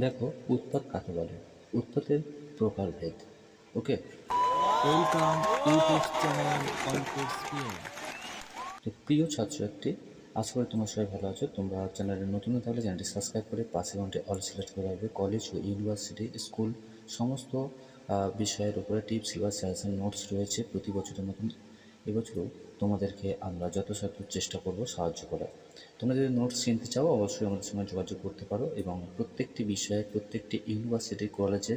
দেখো উৎপাত কাকে বলে? উৎপাতের প্রকারভেদ ওকে? ওয়েলকাম ইউটিউব চ্যানেল তো প্রিয় ছাত্রছাত্রী আশা করি তোমার সবাই ভালো আছো। তোমরা চ্যানেলে নতুন হতে হলে চ্যানেলটি সাবস্ক্রাইব করে পাশে ঘন্টে অল সিলেক্ট করে রাখবে। কলেজ ও ইউনিভার্সিটি স্কুল সমস্ত বিষয়ের উপরে টিপস বা সাজেশন নোটস রয়েছে। প্রতি বছরের মতন এবছরও তোমাদেরকে আমরা যথাসাধ্য চেষ্টা করব সাহায্য করার। তোমরা যদি নোটস কিনতে চাও, অবশ্যই আমাদের সঙ্গে যোগাযোগ করতে পারো এবং প্রত্যেকটি বিষয়ে, প্রত্যেকটি ইউনিভার্সিটি কলেজে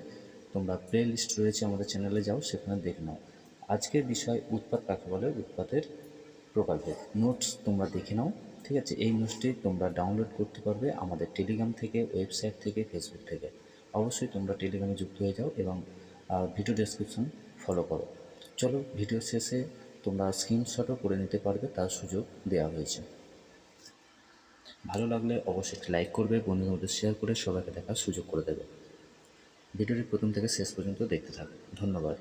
তোমরা প্লে লিস্ট রয়েছে আমাদের চ্যানেলে যাও, সেখানে দেখে নাও। আজকের বিষয় উৎপাত কাকে বলে উৎপাতের প্রকারভেদ নোটস তোমরা দেখে নাও, ঠিক আছে? এই নোটসটি তোমরা ডাউনলোড করতে পারবে আমাদের টেলিগ্রাম থেকে ওয়েবসাইট থেকে ফেসবুক থেকে। অবশ্যই তোমরা টেলিগ্রামে যুক্ত হয়ে যাও এবং ভিডিও ডেসক্রিপশন ফলো করো। চলো ভিডিও শেষে তোমরা স্ক্রিনশটও করে নিতে পারবে, তার সুযোগ দেওয়া হয়েছে। ভালো লাগলে অবশ্যই লাইক করবে, বন্ধুদের মধ্যে শেয়ার করে সবাইকে দেখার সুযোগ করে দেবে। ভিডিওটি প্রথম থেকে শেষ পর্যন্ত দেখতে থাকবে। ধন্যবাদ।